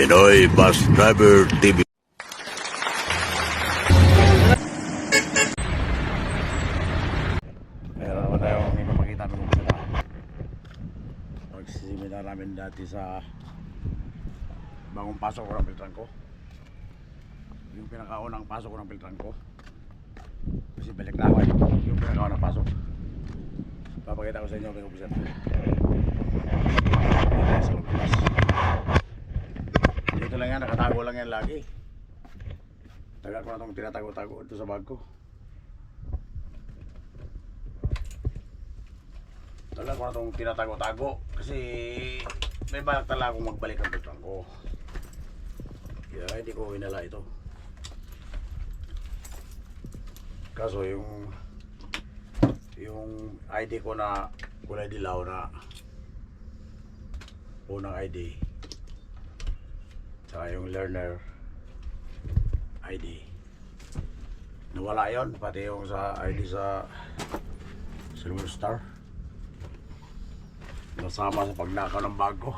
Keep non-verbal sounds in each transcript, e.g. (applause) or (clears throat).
Pinoy Bus Driver TV. Meron naman tayong ipapakita ng saan. Pagsisimula namin dati sa bagong pasok ko ng filtran ko. Yung pinakaunang pasok ko ng filtran ko. Kasi balik na ako eh. Yung pinakaunang pasok. Papakita ko sa inyo saan. Dito sa lugpas. Dito lang yan, nakatago lang yan lagi. Tagal ko na itong tinatago-tago ito sa bag ko. Tagal ko na itong tinatago-tago kasi may balak talaga akong magbalik ang pagkang ko. Kaya hindi ko hinala ito. Kaso yung yung ID ko na kulay dilaw na unang ID tsaka yung learner ID nawala yon pati yung sa ID sa Silver Star nasama sa pagnakaw ng bago.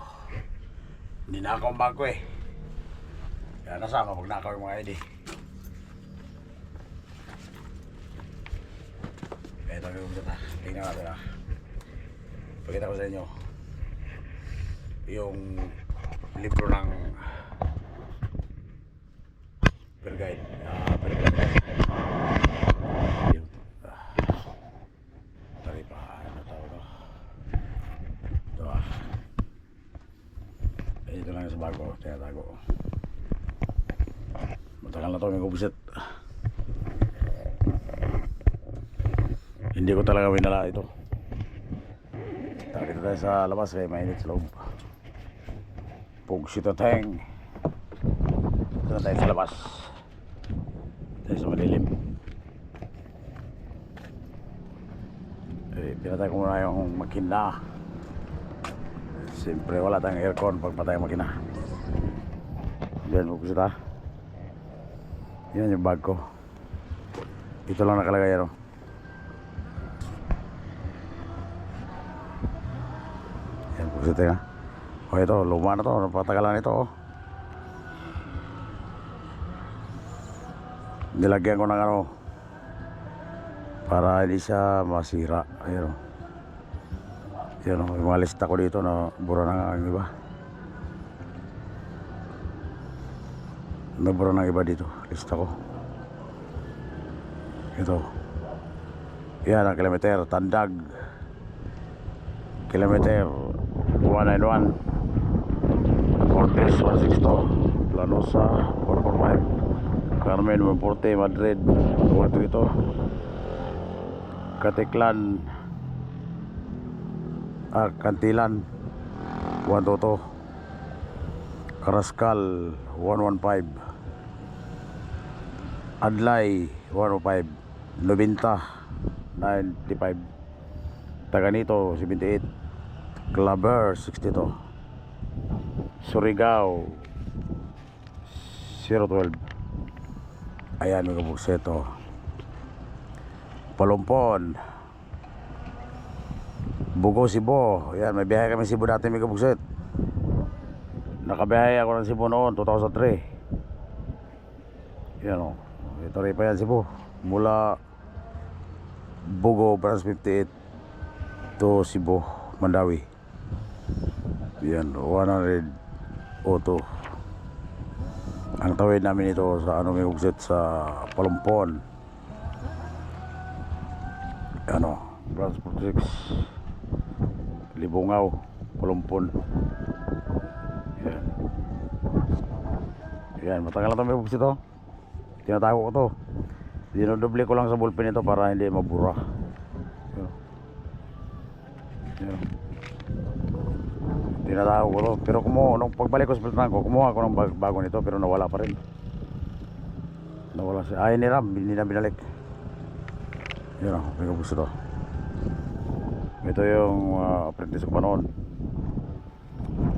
Ninakaw ang bago eh. Kaya nasama pagnakaw yung mga ID. Ito yung kita. Tingnan natin ah. Pakita ko sa inyo. Yung libro ng Peer Guide. Ah, Peer Guide. Yun. Ah. Pa. Ano tawag to? Ito ah. Eh, Ito lang sa bago. Tinatago. Matagal na ito may kubusit. Hindi ko talaga winala ito. Takita tayo sa labas kaya mainit sa loob. Pugsito teng. Ito na tayo sa labas. Sa malilim. Eh, pinatay ko muna yung makina. Siyempre wala tayong aircon pag patay ang makina. Yan, buksit ha. Yan yung bag ko. Ito lang nakalagay ano. Yan, buksit ha. O ito, luma na to. Napatagalan ito oh. Nilagyan ko ng ano para hindi siya masira. Ayun oh. Yan o, yung mga lista ko dito na bura na ang iba. Nabura ng iba dito, lista ko. Ito. Yan ang kilometer, Tandag. Kilometer 191. Cortes 162. Lanosa 445. Carmen 140, Madrid. Ito ito. Katiklan ah, Kantilan. 122 Karaskal 115 Adlay 105 90 95 Taganito 78 Claver 62 Surigao 012 Ayan mga bukseto Palumpon Bugo Cebu. Yan, may biyahe kami Cebu dati may kabugsit. Nakabiyahe ako ng Cebu noon, 2003. Yan o. Ito rin pa yan Cebu. Mula Bugo, branch 58 to Cebu, Mandawi. Yan, 100 auto. Ang tawid namin ito sa ano may bugsit sa Palumpon. Ano, branch 46. Libungaw, Kulumpon. Yan. Yan, matagal na ito may buksit ito. Tinatago ko to. Dinodoble ko lang sa ballpen ito para hindi mabura. Yan. Yan. Tinatago ko to. Pero kumuha, nung pagbalik ko sa piltran ko, kumuha ako ng bag- bago nito pero nawala pa rin. Nawala siya. Ay, ni Ram, hindi na binalik. Yan o, may kabuksit to. Ito yung uh, apprentice ko pa noon.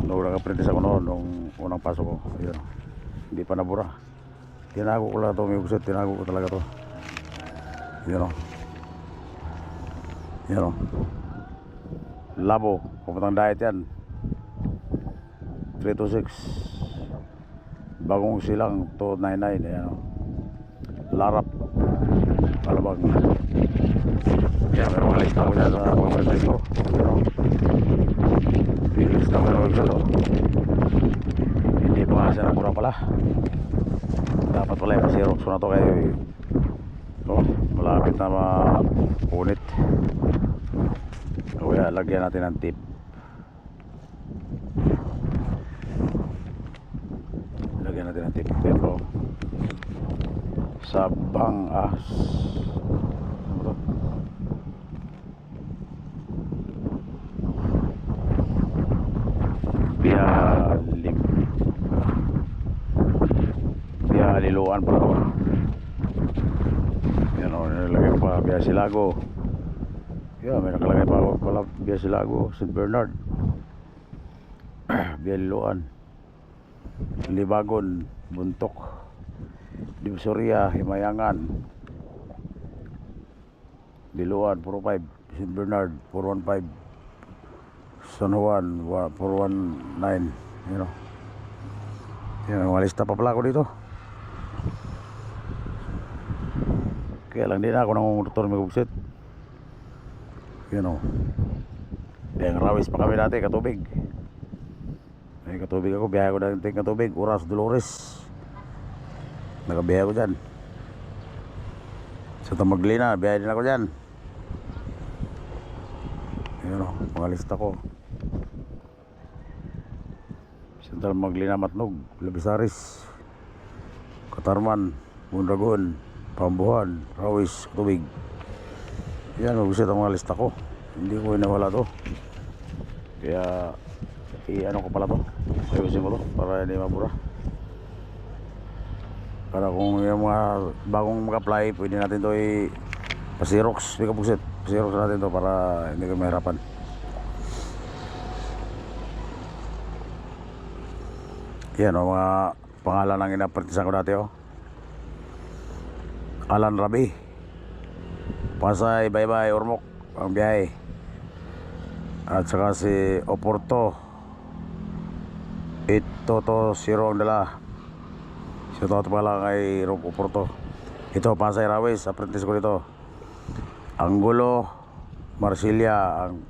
Nung unang apprentice ako noon, nung unang pasok ko. Ayun. Hindi pa nabura. Tinago ko lang ito, may gusto. Tinago ko talaga to. Yun o. Yan o. Labo. Pupuntang diet yan. 326. bagong silang 299 ayan o larap. Palabag yan pero mga lista ko dyan sa pagpapalitan ko lista ko na website o hindi pa nga siya nabura pala. Dapat pala yung xerox ko na to kayo oh, malapit na mapunit kaya lagyan natin ng tip lagyan natin ng tip pero sa bangas? Bialim Bialiluan pala to. Yan o nilagay ko pa Biasilago yan may nakalagay pa ako pala Biasilago St. Bernard. (clears throat) Bialiluan Libagon Buntok Divisoria Himayangan Diluan 45 St. Bernard 415 San Juan wa- 419 you know. Yan walista pa pala ako dito. Kaya lang din ako nangungutor may kubsit you know. Yung rawis pa kami dati katubig may katubig ako biyahe ko dati katubig Oras Dolores. Nakabiyahe ko dyan. Sa Tamaglina biyahe din ako dyan. Yun o mga lista ko. Central Maglina Matnog Labisaris Katarman Bundagon Pambuhan Rawis Tubig yan mag-visit ang mga lista ko. Hindi ko inawala to. Kaya i-ano ko pala to? Ayusin mo to para hindi mabura. Para kung yung mga bagong mag-apply pwede natin to i pasirox may kapugsit pasirox natin to para hindi ka mahirapan. Yan o mga pangalan ng inapretisan ko dati oh. Alan Rabi. Pasay Baybay Ormoc. Ang biyahe. At saka si Oporto ito to zero ang dala Shout out pala kay Rob Oporto ito Pasay Rawis apprentice ko dito. Angulo Marsilia ang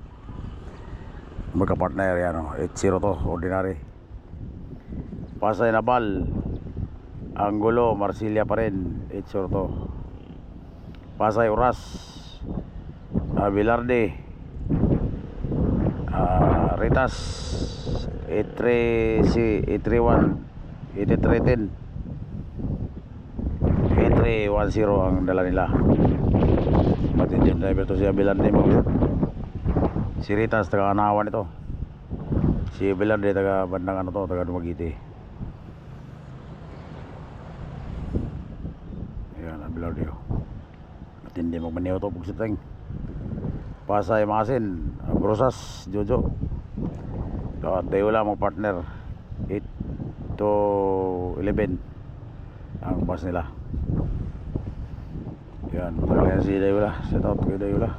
magka-partner yan oh. 8-0 to ordinary. Pasay Nabal Angulo Marsilia pa rin 8-0 to. Pasay Oras uh, Bilarde uh, Ritas 83 si 831 8310 8310 ang dala nila. Matindi yung driver to si Abilande mga kapatid. si Ritas taga Anawan ito si Abilande taga bandang ano to taga Dumagiti ayan Abilande oh. matindi magmaneho to pugsiteng Pasay Masin Brosas Jojo at Dayula mga partner. 8 to 11 ang bus nila. Yan matagal yan si Dayula. Shout out kay Dayula.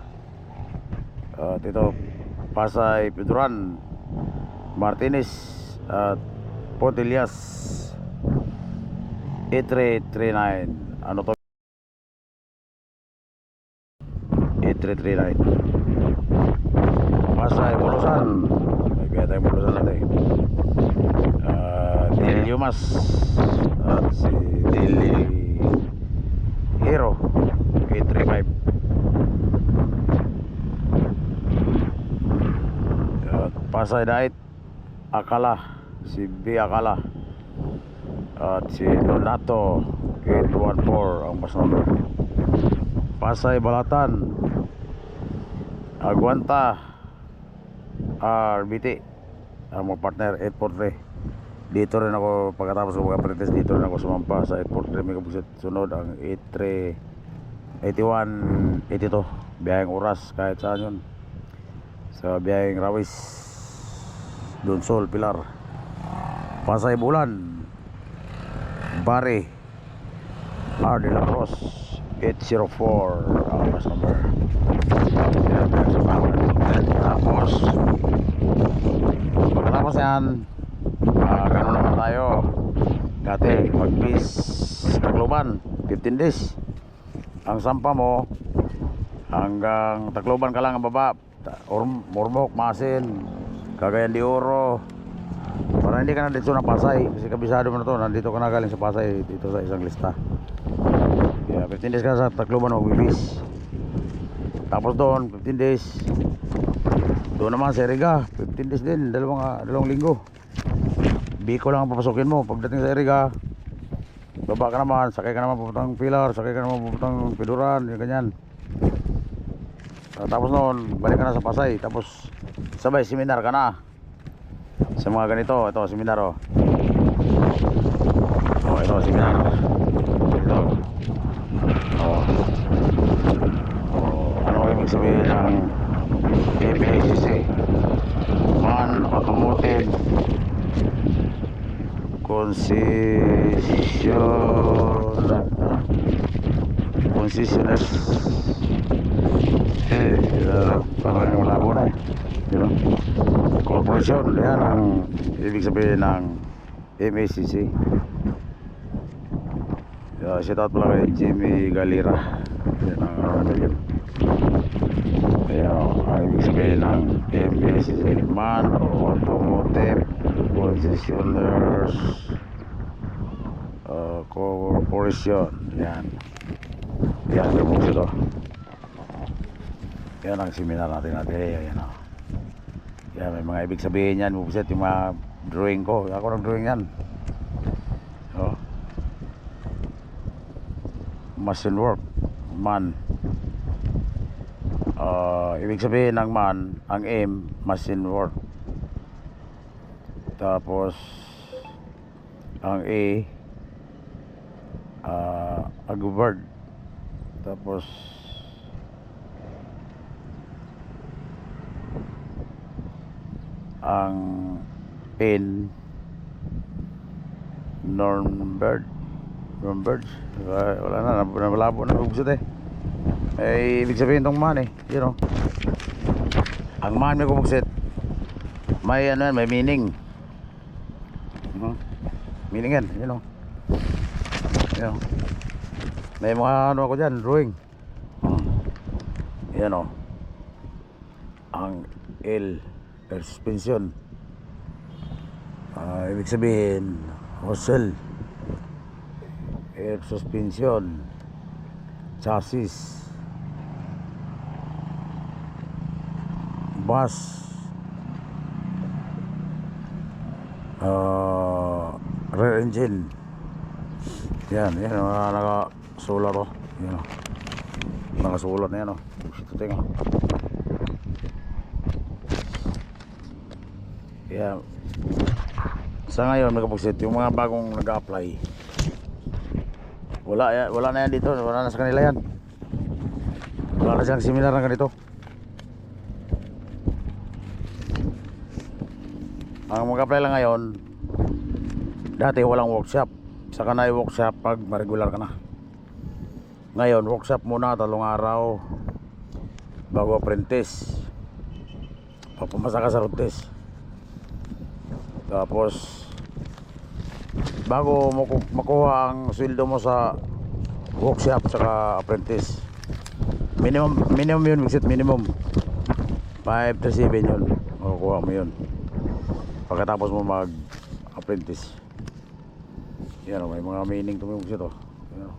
At ito Pasay Piduran Martinez at Potilias 8339 ano to? 8339 Pasay Bulusan may kaya tayong Bulusan natin Yumas at si Dil Hero 835 at Pasay Dait Akala si B Akala at si Donato 814 ang bus Pasay Balatan Aguanta RBT ang mga partner 843 dito rin ako pagkatapos ko mag-apprentice dito rin ako sumampa sa 843 megabuset sunod ang 83 81 82 biyaheng oras kahit saan yun. Sa biyaheng Rawis Donsol Pilar. Pasay Bulan Bari R. De La Cruz 804 ang bus number. Tapos yan ah, ganun naman tayo Dati, mag-bis Tacloban, 15 days. Ang sampa mo, hanggang Tacloban ka lang ang baba. Ta- Orm, Mormok, Masin, Cagayan de Oro. Para hindi ka na dito na Pasay. Kasi kabisado mo na to, nandito ka na galing sa Pasay, dito sa isang lista. Kaya 15 days ka sa Tacloban, magbibis. Tapos doon, 15 days. Doon naman sa Eriga, 15 days din, dalawang, ah, dalawang linggo. Biko lang ang papasukin mo. Pagdating sa Eriga, baba ka naman, sakay ka naman pupuntang Pilar, sakay ka naman pupuntang Piduran, yung ganyan. Ah, tapos noon, balik ka na sa Pasay, tapos sabay seminar ka na. Sa mga ganito, ito seminar oh. Oh, ito seminar. Ito. Oh. Oh, ano ibig sabihin ng APICC? Man Automotive Concession Concessioners eh, uh, parang yung labo na eh. You know? Corporation, yan ang ibig sabihin ng MACC. Uh, shout out pala kay Jimmy Galira. Yan ang ano yun. Kaya ang ibig sabihin ng MACC, Man Automotive Concessioners uh, Corporation. Yan. Yan, yung po ito. Yan ang seminar natin natin. Yan, o. Yan, may mga ibig sabihin yan. Bubuset yung mga drawing ko. Ako nag-drawing yan. Oh. Machine work. Man. Ah, ibig sabihin ng man, ang M, machine work. Tapos, ang A, ah, agubard. Tapos, ang N, Normbird. Normbird. Wala na, nab- nabalabo na bubusot eh. Eh, ibig sabihin tong man eh. You know. Ang man may kumugsit. May ano may meaning. Mhm. Meaning yan, you know. Know. May mga ano ako dyan, drawing. Hmm. Yan o. Ang L, air suspension. Ah, ibig sabihin, hostel. Air suspension. Chassis. Bus. Ah, rear engine. Yan, yan, mga naka-solar oh. Yan oh. Naka-solar na yan oh. Ito tinga. Yan. Sa ngayon, nagapagsit, yung mga bagong nag-apply, wala, yan, wala na yan dito, wala na sa kanila yan. Wala na silang seminar na ganito. Ang mag-apply lang ngayon, dati walang workshop. Saka na workshop pag ma-regular ka na. Ngayon, workshop muna, talong araw, bago apprentice. Papamasa ka sa road. Tapos, bago makuha ang sweldo mo sa workshop saka apprentice. Minimum, minimum yun, visit minimum. 5 to 7 yun. Makukuha mo yun. Pagkatapos mo mag-apprentice. Yan o, may mga meaning tumibog siya to. Yan o.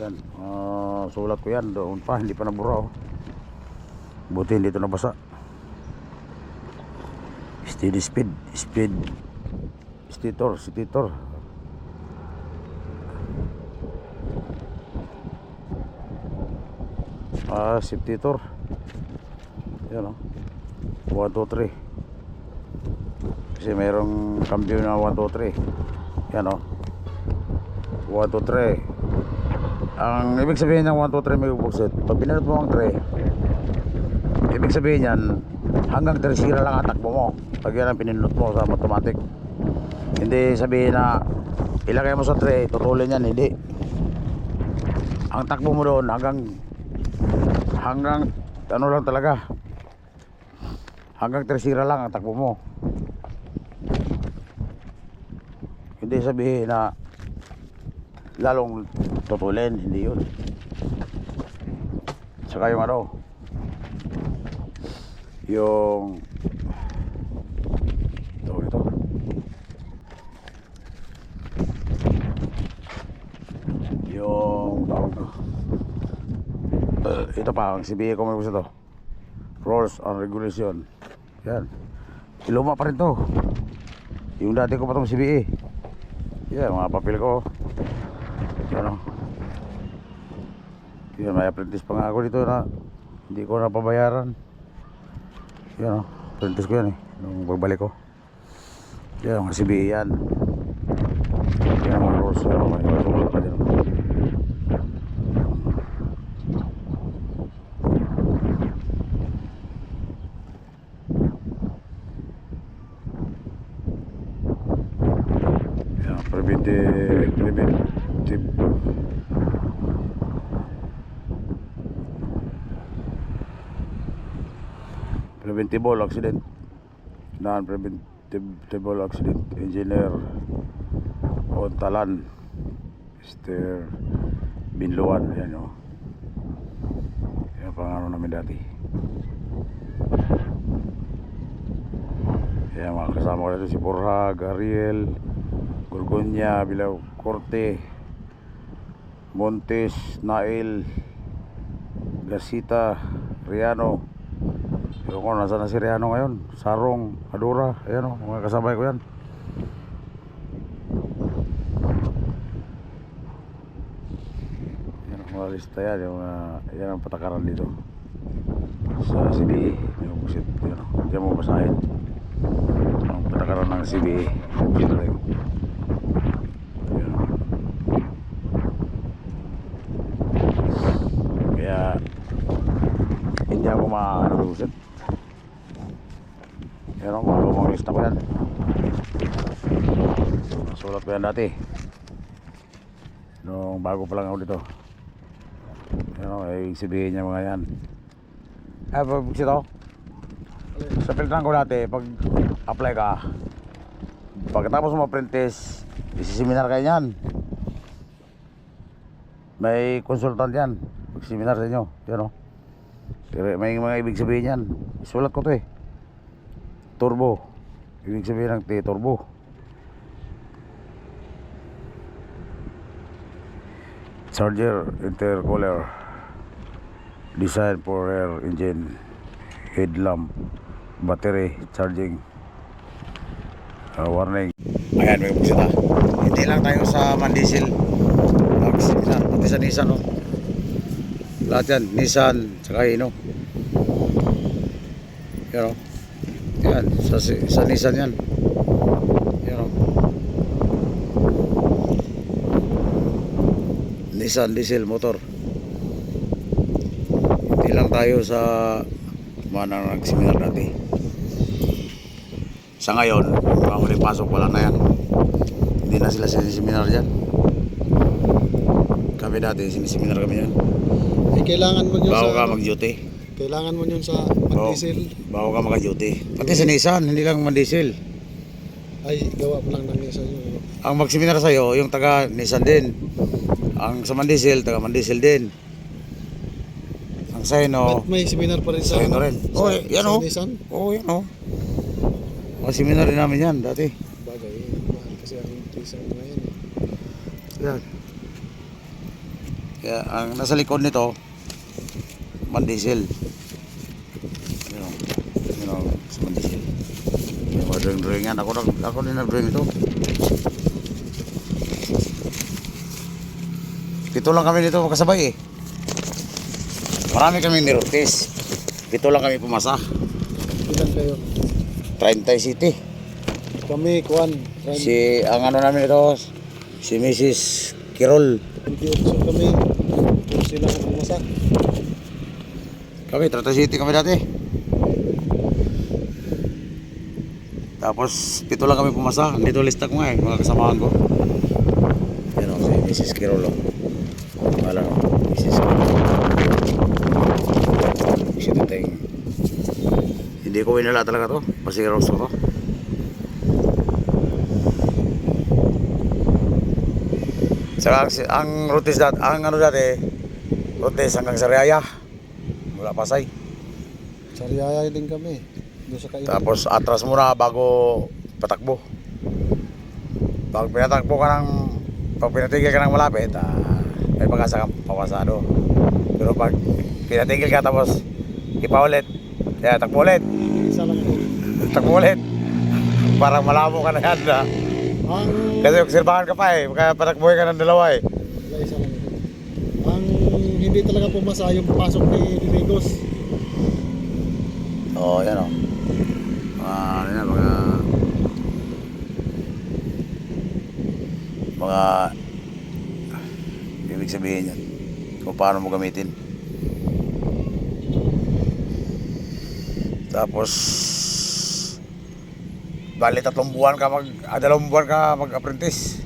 Yan, ah, sulat ko yan doon pa, hindi pa nabura oh. Buti hindi ito nabasa. Steady speed, speed, stator, stator. Ah, stator. Yan o. 1, 2, 3. Kasi mayroong cambio na 1, 2, 3. Yan o. 1, 2, 3. Ang ibig sabihin ng 1, 2, 3 may buksit. Pag pinanot mo ang 3, ibig sabihin yan, hanggang 3 sira lang ang takbo mo. Pag yan ang pinindot mo sa automatic. Hindi sabihin na ilagay mo sa 3, tutulin yan. Hindi. Ang takbo mo doon hanggang hanggang ano lang talaga hanggang 3 sira lang ang takbo mo. Hindi sabihin na lalong tutulin, hindi yun. Saka yung ano, yung ito, ito. Yung tawag to. Ito pa, ang CBA ko may gusto to. Rules and Regulation. Yan. Luma pa rin to. Yung dati ko pa itong CBA. Yan, mga papel ko. Yan o. Yan, may apprentice pa nga ako dito na hindi ko napabayaran. Yan o. Apprentice ko yan eh. Nung pagbalik ko. Yan, mga CBA yan. Yan, mga rules. Yan, may sulat pa dyan. Yan, preventive, preventive. Preventable accident. Non-preventable accident. Engineer Ontalan. Mr. Binluan. Yan o. Yan ang pangano namin dati. Yan mga kasama ko dito si Borja, Gariel, Gorgonya, Bilaw, Corte, Montes, Nail, Garcita, Riano. Ewan ko, nasa na si Riano ngayon? Sarong, Adura, ayan o, mga kasabay ko yan. Yan ang mga lista yan, yung, uh, yan ang patakaran dito. Sa CBE, yung busit, yan o, mo basahin. Ang patakaran ng. Yan dati. Nung bago pa lang ako dito. Yan o, ay sabihin niya mga yan. Ah, pag sito, sa filtran ko dati, pag apply ka, pagkatapos mo apprentice, isiseminar kayo yan. May consultant yan. Mag-seminar sa inyo. Yan o. Pero may mga ibig sabihin yan. Isulat ko to eh. Turbo. Ibig sabihin ng T, turbo. Charger intercooler. Design for air engine. Headlamp. Battery charging. Uh, warning. Ayan, may buksita. Hindi lang tayo sa Mandisil. Mag-seminar. Pati sa Nissan, no? Lahat yan. Nissan, tsaka Ino. Yan, o. Yan, sa, sa Nissan. Yan, o. Nissan diesel motor. Hindi lang tayo sa mga nagseminar dati. Sa ngayon, mga huling pasok, wala na yan. Hindi na sila siniseminar dyan. Kami dati, siniseminar kami yan. Eh, kailangan mo yun Bago sa... ka mag-duty. Kailangan mo yun sa Bago, mag-diesel. bago ka mag-duty. Pati sa Nissan, hindi lang man-diesel. Ay, gawa mo lang ng Nissan yun. Ang magseminar sa'yo, yung taga Nissan din. Ang sa Mandisel, taga Mandisel din. Ang Sino, Ba't may seminar pa rin sa... Sino rin. Sa, Oh, yan sa oh. Yan o. Mga seminar din namin yan dati. Bagay, mahal kasi ang Nissan ngayon. eh. Yan. Kaya ang nasa likod nito, Mandisel. Yan o. Yan o, sa Mandisel. Yung mga drawing-drawing yan. Ako, ako din nag-drawing ito. Pito lang kami dito magkasabay eh. Marami kaming nirotes. Pito lang kami pumasa. Ilan kayo? 30 City. Kami. Ran- Si, ang ano namin ito, si Mrs. Kirol. 28 kami. Kung sila ang pumasa. Kami, 30 City kami dati. Tapos, pito lang kami pumasa. Dito lista ko nga eh, mga kasamahan ko. Yan o, si Mrs. Kirol o. Wala o, Mrs. Kirol. Si Tateng. Hindi ko winala talaga to. Pasiros ko to. Saka ang, routes dati, ang ano dati, routes hanggang sa Riaya. Mula Pasay. Sariaya din kami. Doon sa kainan. Tapos atras muna bago patakbo. Pag pinatakbo ka ng pag pinatigil ka ng malapit, ah, may pag-asa kang papasado. Pero pag pinatigil ka tapos ipaulit, kaya takbo ulit, Isa lang ito. takbo ulit. (laughs) Parang malabo ka na yan na. Ang... Kasi obserbahan ka pa eh, kaya patakbuhin ka ng dalawa eh. Isa lang ito. Ang hindi talaga pumasa yung pasok ni Domingos. Oo, oh, yan o. Mga, ano yan, mga... Mga... Ibig sabihin yan. Kung paano mo gamitin. Tapos... Bali, tatlong buwan ka mag... Ah, dalawang buwan ka mag-apprentice.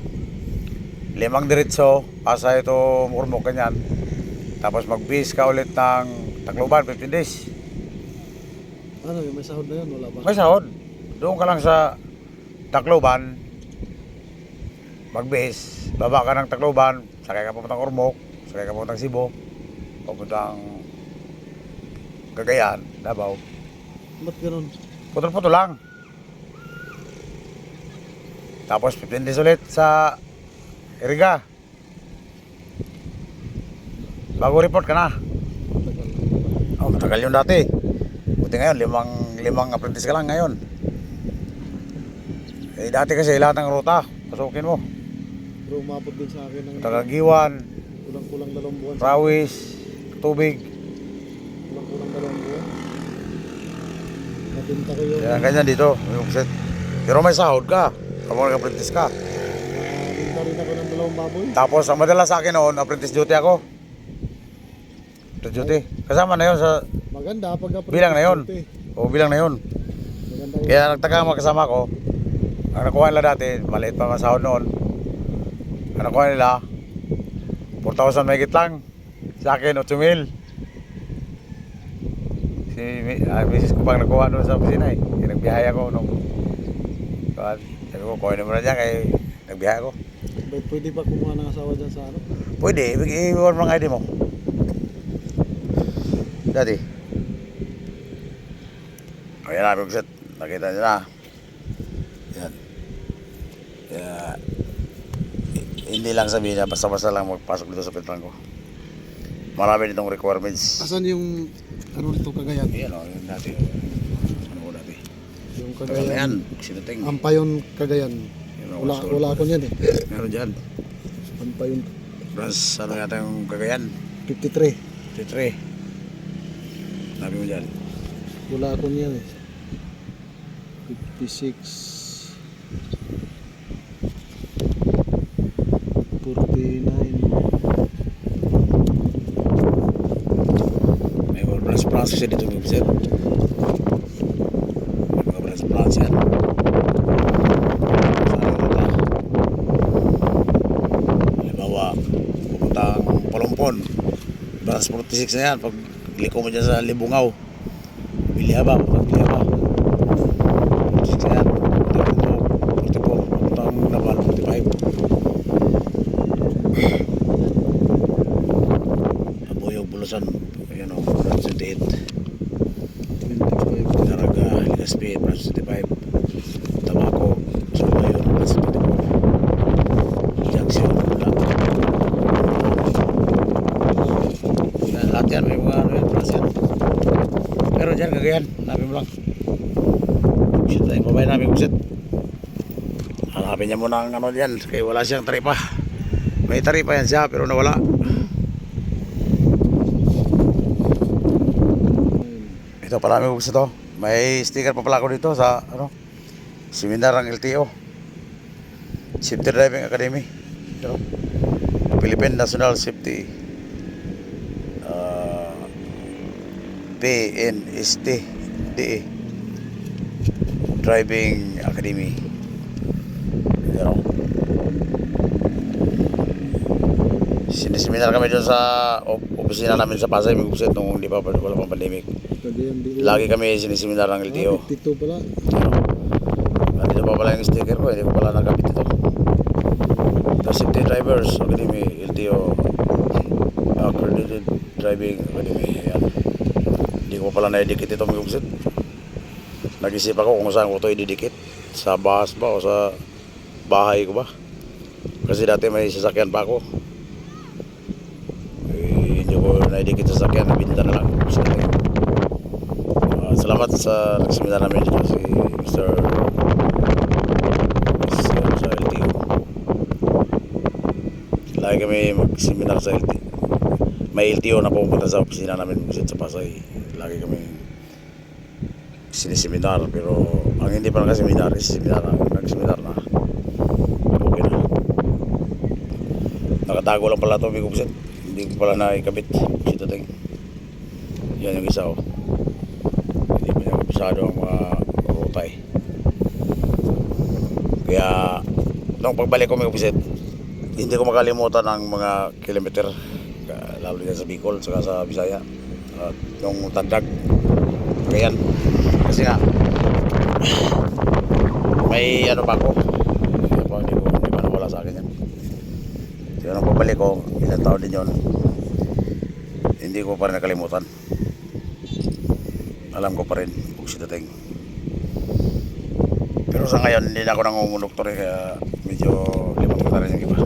Limang diretso, asa ito murmok ganyan. Tapos mag-bis ka ulit ng Tacloban, 15 days. Ano, yung may sahod na yun, wala ba? May sahod. Doon ka lang sa Tacloban. Magbihis. Baba ka ng Tacloban. Sakay ka papuntang Ormoc. Sakay ka papuntang Cebu. Papuntang Cagayan, Davao. Ba't ganun? Putol-putol lang. Tapos 15 days ulit sa Iriga. Bago report ka na. Oh, matagal yun dati. Buti ngayon, limang, limang apprentice ka lang ngayon. Eh, dati kasi lahat ng ruta, pasukin mo. Pero umabot din sa akin ng Tagagiwan, kulang-kulang dalawang buwan. Rawis, Tubig. Kulang-kulang dalawang buwan. Ko yung... Yan, ganyan dito. Yung set. Pero may sahod ka. Kapag apprentice ka. Nabinta rin ako ng dalawang baboy. Tapos, ang madala sa akin noon, apprentice duty ako. Apprentice duty. Kasama na yun sa, Maganda pag Bilang na yun. o bilang na yun. Maganda yun. Kaya nagtaka mga kasama ko, ang nakuha nila dati, maliit pa ang sahod noon. Nakuha nila, 4,000 mahigit lang. Sa akin, 8,000. Si ah, misis ko pang nakuha doon sa opisina eh. Kaya nagbiyahe ako nung... Kuhan, sabi ko, kuha mo na dyan kaya nagbiyahe ako. Ba't pwede pa kumuha ng asawa dyan sa ano? Pwede, i- iwan mo ang ID mo. Dati. O yan na. Nakita nyo na. Yan. Kaya, i- hindi lang sabihin na basta-basta lang magpasok dito sa Petranco. Marami ditong requirements. Asan yung ano nito Cagayan? Yan o, yun dati. Ano ko dati? Yung Kaya yan, Cagayan. sinuting. Ampayon ang Wala, wala ako niyan eh. Meron dyan. Ampayon Plus, ano yata yung Cagayan? 53. 53. Sabi mo dyan. Wala ako niyan eh. 56. alas 46 na yan pag liko mo dyan sa Libungaw Bilya ba? Bilya ba? 46 na yan 44 44 ang nabal 45 Abuyog Bulusan yun o 78 Naraga Ligaspi 75 lang. Shit lang, babay namin kung shit. Hanapin niya muna ang ano yan, kaya wala siyang taripa. May taripa yan siya, pero nawala. Ito pala may gusto to. May sticker pa pala ako dito sa ano seminar ng LTO. Safety Driving Academy. Ito. Philippine National Safety uh, PNST DE Driving Academy. Ito. Siniseminar kami doon sa op- opisina namin sa Pasay, Miguset, nung di pa wala pang pandemic. Lagi kami siniseminar ng LTO. Ah, 52 pala. Nandito pa pala yung sticker ko, hindi ko pala nakabit ito. The City Drivers Academy, LTO Accredited Driving Academy. Yan. Ko pala na-edikit ito mga kumsit. Nag-isip ako kung saan ko ito ididikit. Sa bahas ba o sa bahay ko ba? Kasi dati may sasakyan pa ako. Eh, hindi ko na-edikit sa sasakyan. Nabinta na lang. Ah, salamat sa nagsimula namin dito si Mr. Sa. Lagi kami mag-seminar sa LTO. May LTO na pumunta sa opisina namin sa Pasay. Lagi kami siniseminar pero ang hindi pa nag-seminar is seminar ang nag-seminar na. Okay na. Nakatago lang pala ito may kupsit hindi ko pala naikabit ito ting yan yung isa oh. Hindi pa niya kabisado ang mga rutay. Kaya nung pagbalik ko may kupsit hindi ko makalimutan ang mga kilometer lalo dyan sa Bicol saka sa Bisaya. At yung tandag Kayan. Kasi nga, may ano pa ako. Kaya pa, hindi ko, hindi sa akin yan. Kaya nung pabalik ko, ilang taon din yun, hindi ko pa rin nakalimutan. Alam ko pa rin kung si dating. Pero sa ngayon, hindi na ako nangungunuktor eh, kaya medyo limang ko na rin yung iba.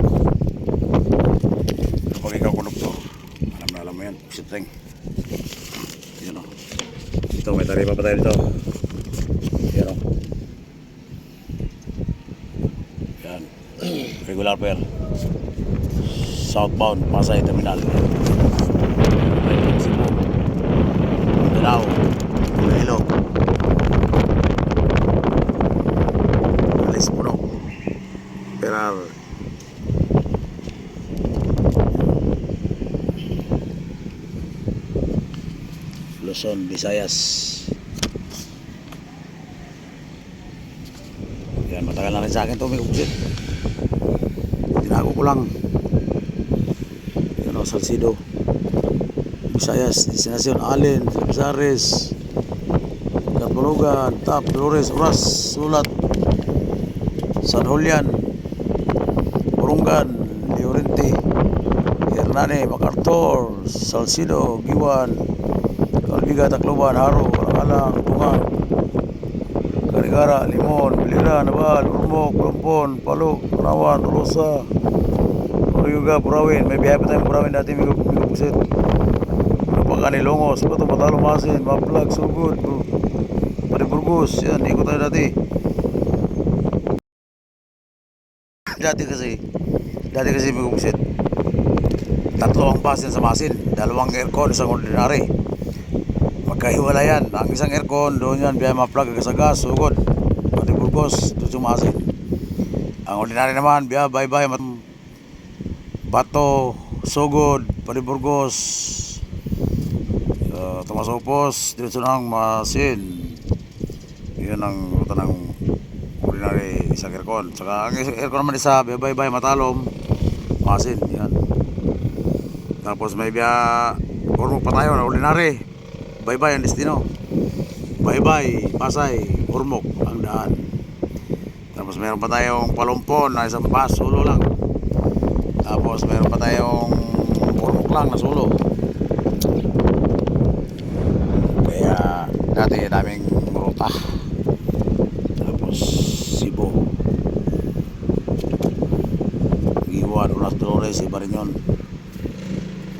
Pero pag ikaw kunduktor, alam na alam mo yan, kung si dating. Yun o. Ito, may taripa pa tayo dito. Yan o. Yan. Regular pair. Southbound, Pasay Terminal. Cebu. Mindanao. Luzon, Visayas. Yan, matagal na rin sa akin ito, may kupsit. Tinago ko lang. Yan o, Salcido. Visayas, Destination Allen, Pisares, Katbulugan, Tap, Flores, Oras, Sulat, San Julian, Burungan, Llorente, Hernane, MacArthur, Salcido, Giwan, Kalbiga, Tacloban, Haro, Alang, Tunga, Garigara, Limon, Bilira, Nabal, Urmok, Lampon, Palo, Panawan, Tolosa, Oriuga, Purawin. May biyahe pa tayong Purawin dati, Migo, Migo Pusit. Napakani, Longos, Bato, Matalo, Masin, Maplag, Sugod, Bu- Pariburgos, yan, ikot tayo dati. Dati kasi, dati kasi Migo Pusit. Tatlo ang basin sa Masin, dalawang aircon, isang ordinary magkahiwala yan. Ang isang aircon, doon yan, biya ma-plug sa gas, sugod. Pati burgos, doon sumasin. Ang ordinary naman, biya bye-bye, bato, sugod, pati burgos. Uh, tumasupos, dito ng masin. Yun ang ruta ng ordinary isang aircon. Saka ang aircon naman isa, bye-bye, matalom, masin. Yan. Tapos may biya, Urmok pa tayo na ordinary. Bye-bye ang destino. Bye-bye, Pasay, Urmok ang daan. Tapos meron pa tayong palumpon na isang bus, sulo lang. Tapos meron pa tayong Urmok lang na sulo. Kaya dati daming ruta. Tapos Cebu. Iwan, Ulas Dolores, iba rin.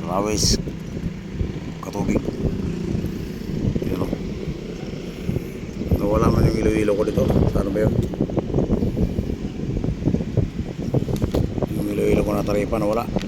Rawis, Katubig. Yun o. Nawala man yung ilo-ilo ko dito. Saan ba yun? Yung ilo-ilo ko na taripa nawala.